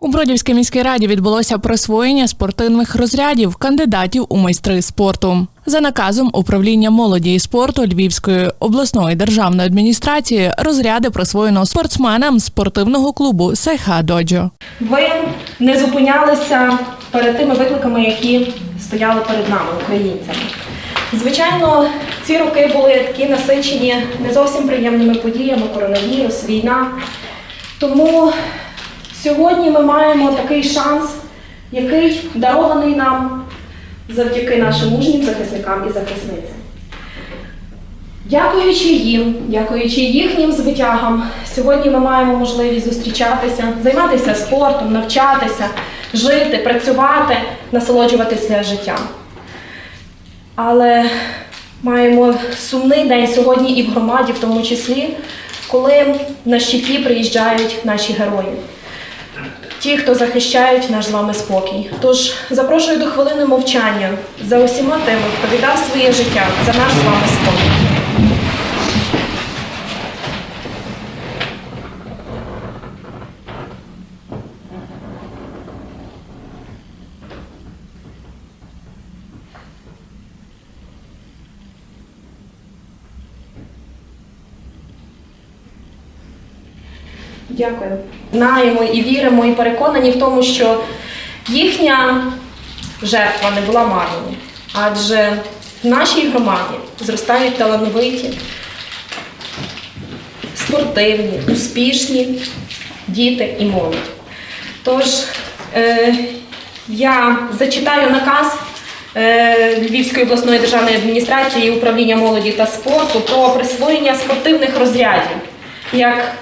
У Бродівській міській раді відбулося присвоєння спортивних розрядів кандидатів у майстри спорту. За наказом управління молоді і спорту Львівської обласної державної адміністрації розряди присвоєно спортсменам спортивного клубу Сайха Доджо. Ви не зупинялися перед тими викликами, які стояли перед нами, українцями. Звичайно, ці роки були такі насичені не зовсім приємними подіями, коронавірус, війна. Тому сьогодні ми маємо такий шанс, який дарований нам завдяки нашим мужнім захисникам і захисницям. Дякуючи їм, дякуючи їхнім звитягам, сьогодні ми маємо можливість зустрічатися, займатися спортом, навчатися, жити, працювати, насолоджуватися життям. Але маємо сумний день сьогодні і в громаді, в тому числі, коли на щиті приїжджають наші герої. Ті, хто захищають наш з вами спокій. Тож запрошую до хвилини мовчання за усіма тими, хто віддав своє життя за наш з вами спокій. Дякую. Знаємо і віримо, і переконані в тому, що їхня жертва не була марною. Адже в нашій громаді зростають талановиті, спортивні, успішні діти і молодь. Тож е, я зачитаю наказ е, Львівської обласної державної адміністрації управління молоді та спорту про присвоєння спортивних розрядів як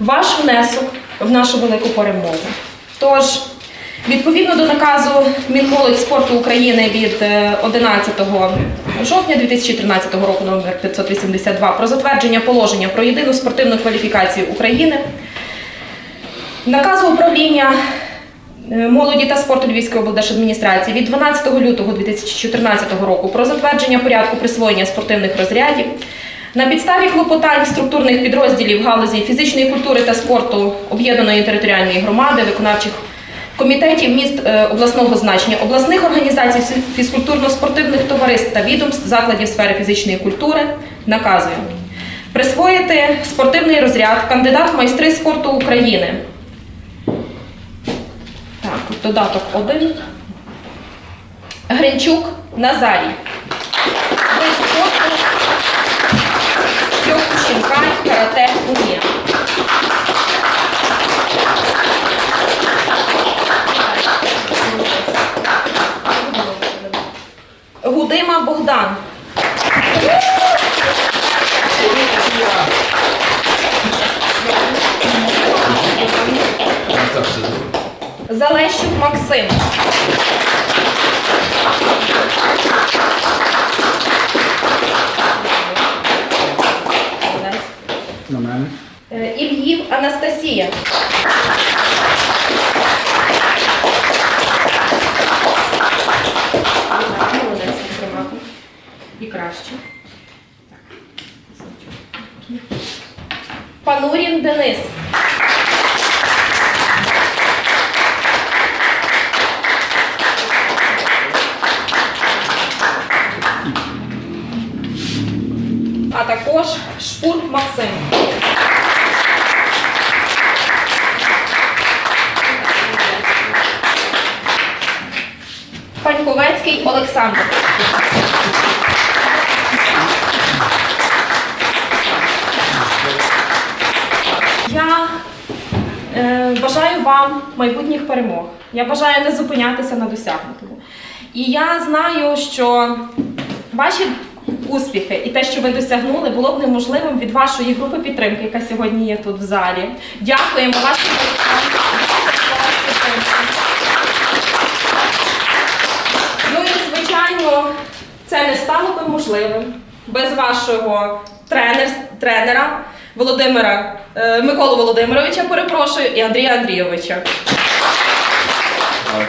ваш внесок в нашу велику перемогу. Тож, відповідно до наказу Мінмолодь спорту України від е, 11 жовтня 2013 року номер 582 про затвердження положення про єдину спортивну кваліфікацію України, наказу управління е, молоді та спорту Львівської облдержадміністрації від 12 лютого 2014 року про затвердження порядку присвоєння спортивних розрядів. На підставі клопотань структурних підрозділів галузі фізичної культури та спорту об'єднаної територіальної громади, виконавчих комітетів міст е, обласного значення, обласних організацій фізкультурно-спортивних товариств та відомств закладів сфери фізичної культури наказую присвоїти спортивний розряд кандидат в майстри спорту України. Так, додаток один. Гринчук Назарій. simpática, até é bonita. Анастасія. І краще. Панурін Денис. А також Шпур Максим. Паньковецький Олександр. Я е, бажаю вам майбутніх перемог. Я бажаю не зупинятися на досягнутому. І я знаю, що ваші успіхи і те, що ви досягнули, було б неможливим від вашої групи підтримки, яка сьогодні є тут в залі. Дякуємо вашим батькам. Ну і звичайно, це не стало би можливим без вашого тренер, тренера Володимира е, Миколу Володимировича, перепрошую, і Андрія Андрійовича.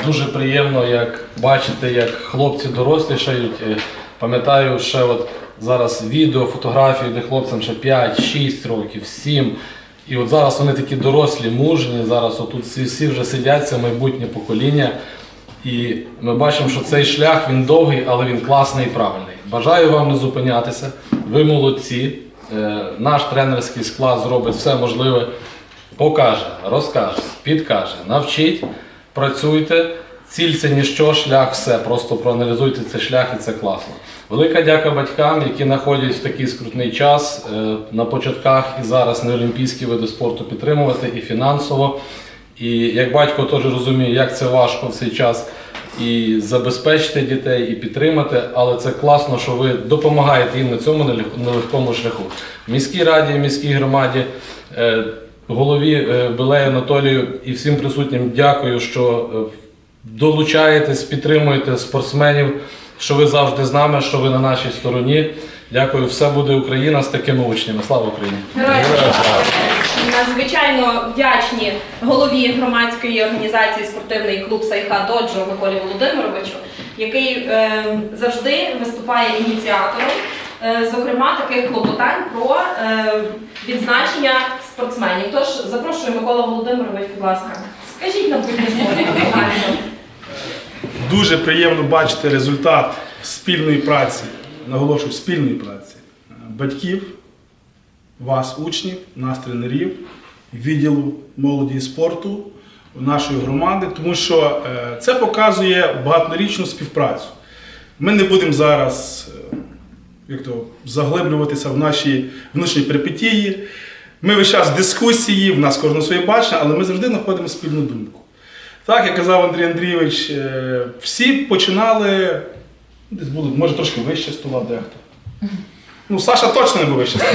Дуже приємно, як бачити, як хлопці дорослішають. Е, Пам'ятаю, ще от зараз відео, фотографії, де хлопцям ще 5, 6 років, 7. І от зараз вони такі дорослі, мужні, зараз отут всі, вже сидять, це майбутнє покоління. І ми бачимо, що цей шлях він довгий, але він класний і правильний. Бажаю вам не зупинятися. Ви молодці. Е, Наш тренерський склад зробить все можливе, покаже, розкаже, підкаже, навчить, працюйте. Ціль це ніщо, шлях все. Просто проаналізуйте цей шлях і це класно. Велика дяка батькам, які знаходять в такий скрутний час е, на початках і зараз неолімпійські види спорту підтримувати і фінансово. І як батько теж розуміє, як це важко в цей час і забезпечити дітей, і підтримати, але це класно, що ви допомагаєте їм на цьому нелегкому шляху. Міській раді, міській громаді, е, голові е, Белею Анатолію і всім присутнім дякую, що е, долучаєтесь, підтримуєте спортсменів, що ви завжди з нами, що ви на нашій стороні. Дякую, все буде Україна з такими учнями. Слава Україні! Героям слава! надзвичайно вдячні голові громадської організації спортивний клуб Сайха Доджо Миколі Володимировичу, який е, завжди виступає ініціатором, е, зокрема таких клопотань про е, відзначення спортсменів. Тож запрошую Микола Володимирович, будь ласка, скажіть нам слів. Дуже приємно бачити результат спільної праці, наголошую, спільної праці е, батьків, вас, учнів, нас, тренерів, відділу молоді і спорту нашої громади, тому що е, це показує багаторічну співпрацю. Ми не будемо зараз е, як то, заглиблюватися в наші внутрішні перипетії. Ми весь час в дискусії, в нас кожне своє бачення, але ми завжди знаходимо спільну думку. Так, як казав Андрій Андрійович, е, всі починали, десь були, може трошки вище стола дехто. Ну, Саша точно не був вище стола.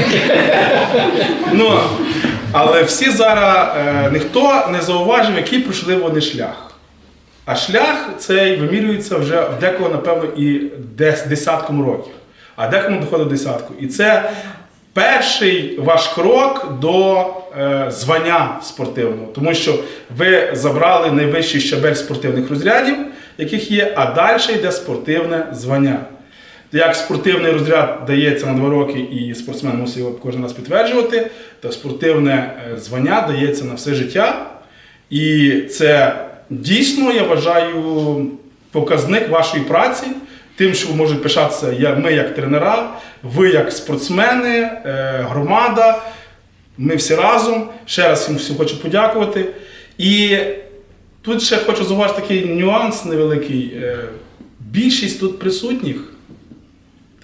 Ну, але всі зараз, е, ніхто не зауважив, який пройшли вони шлях. А шлях цей вимірюється вже в декого, напевно, і десь десятком років. А декому доходить десятку. І це перший ваш крок до е, звання спортивного, тому що ви забрали найвищий щабель спортивних розрядів, яких є, а далі йде спортивне звання. Як спортивний розряд дається на два роки, і спортсмен мусить його кожен раз підтверджувати, то спортивне е, звання дається на все життя. І це дійсно, я вважаю, показник вашої праці, тим, що можуть пишатися ми як тренера, ви як спортсмени, е, громада. Ми всі разом. Ще раз всім хочу подякувати. І тут ще хочу зауважити такий нюанс невеликий. Е, Більшість тут присутніх,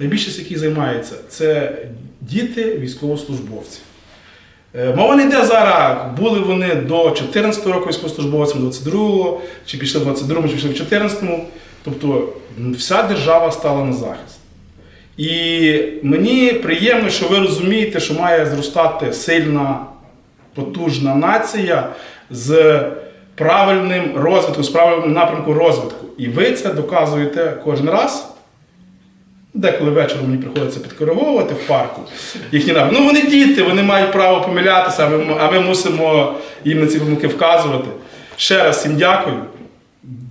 та більшість, які займаються, це діти військовослужбовців. Е, Мова не йде зараз, були вони до 14 року військовослужбовцями, 22-го, чи пішли в 22-му, чи пішли в 14-му. Тобто вся держава стала на захист. І мені приємно, що ви розумієте, що має зростати сильна, потужна нація з правильним розвитком, з правильним напрямком розвитку. І ви це доказуєте кожен раз. Деколи вечором мені приходиться підкориговувати в парку їхні напрямки. Ну вони діти, вони мають право помилятися, а ми, а ми мусимо їм на ці помилки вказувати. Ще раз всім дякую.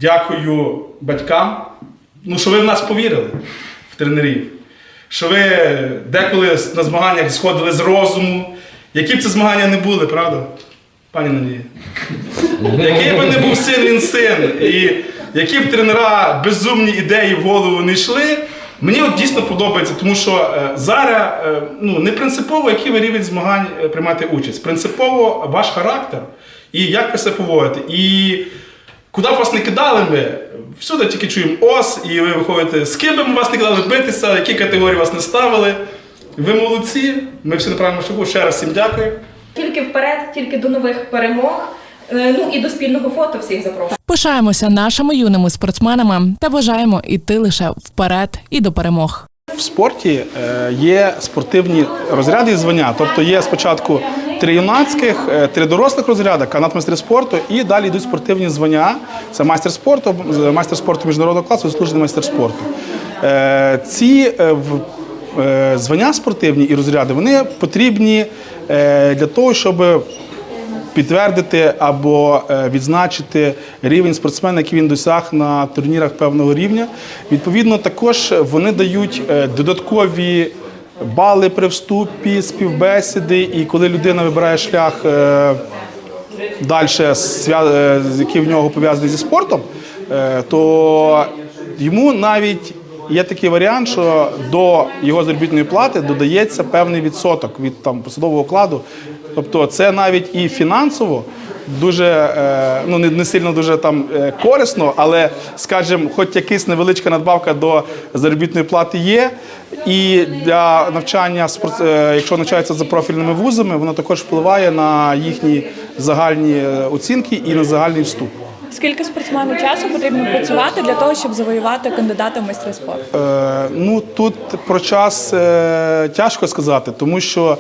Дякую батькам. Ну, що ви в нас повірили, в тренерів. Що ви деколи на змаганнях сходили з розуму. Які б це змагання не були, правда? Пані Надія? Який би не був син, він син. І які б тренера безумні ідеї в голову не йшли, мені от дійсно подобається, тому що е, зараз е, ну, не принципово, який ви рівень змагань е, приймати участь. Принципово ваш характер і як ви себе поводите. І куди б вас не кидали ми, всюди тільки чуємо ос, і ви виходите, з ким би ми вас не кидали битися, які категорії вас не ставили. Ви молодці, ми всі на правильному шляху. Ще раз всім дякую. Тільки вперед, тільки до нових перемог. Е, Ну і до спільного фото всіх запрошую. Пишаємося нашими юними спортсменами та бажаємо йти лише вперед і до перемог. В спорті е, є спортивні розряди і звання. Тобто є спочатку три юнацьких, е, три дорослих розряди, канат майстри спорту, і далі йдуть спортивні звання. Це майстер спорту, майстер спорту міжнародного класу, заслужений майстер спорту. Ці звання спортивні і розряди вони потрібні для того, щоб підтвердити або е, відзначити рівень спортсмена, який він досяг на турнірах певного рівня. Відповідно, також вони дають е, додаткові бали при вступі, співбесіди, і коли людина вибирає шлях е, далі, е, який в нього пов'язаний зі спортом, е, то йому навіть є такий варіант, що до його заробітної плати додається певний відсоток від там посадового окладу. Тобто це навіть і фінансово дуже е, ну не, сильно дуже там е, корисно, але скажімо, хоч якась невеличка надбавка до заробітної плати є. І для навчання е, якщо навчаються за профільними вузами, воно також впливає на їхні загальні оцінки і на загальний вступ. Скільки спортсмену часу потрібно працювати для того, щоб завоювати кандидата в майстри спорту? Е, ну тут про час е, тяжко сказати, тому що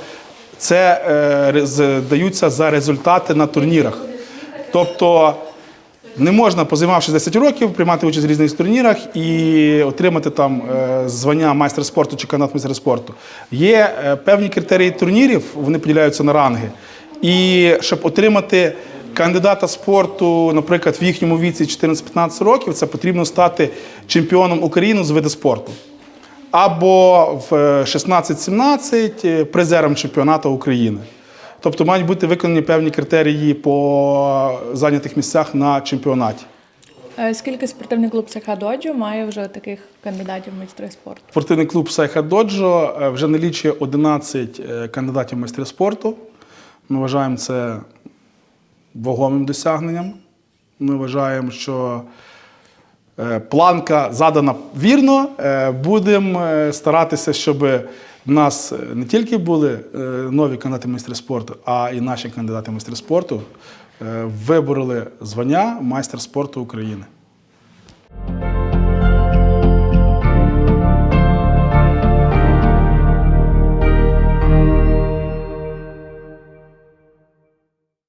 це е, даються за результати на турнірах. Тобто не можна, позаймавши 10 років, приймати участь в різних турнірах і отримати там е, звання майстра спорту чи кандидат в майстра спорту. Є е, певні критерії турнірів, вони поділяються на ранги. І щоб отримати кандидата спорту, наприклад, в їхньому віці 14-15 років, це потрібно стати чемпіоном України з виду спорту. Або в е, 16-17 е, призером чемпіонату України. Тобто мають бути виконані певні критерії по зайнятих місцях на чемпіонаті. Е, Скільки спортивний клуб Доджо має вже таких кандидатів в майстри спорту? Спортивний клуб Сайха Доджо е, вже налічує 11 е, кандидатів в майстри спорту. Ми вважаємо це вагомим досягненням. Ми вважаємо, що е, планка задана вірно. Е, Будемо е, старатися, щоб в нас е, не тільки були е, нові кандидати майстри спорту, а і наші кандидати майстри спорту е, вибороли звання майстер спорту України.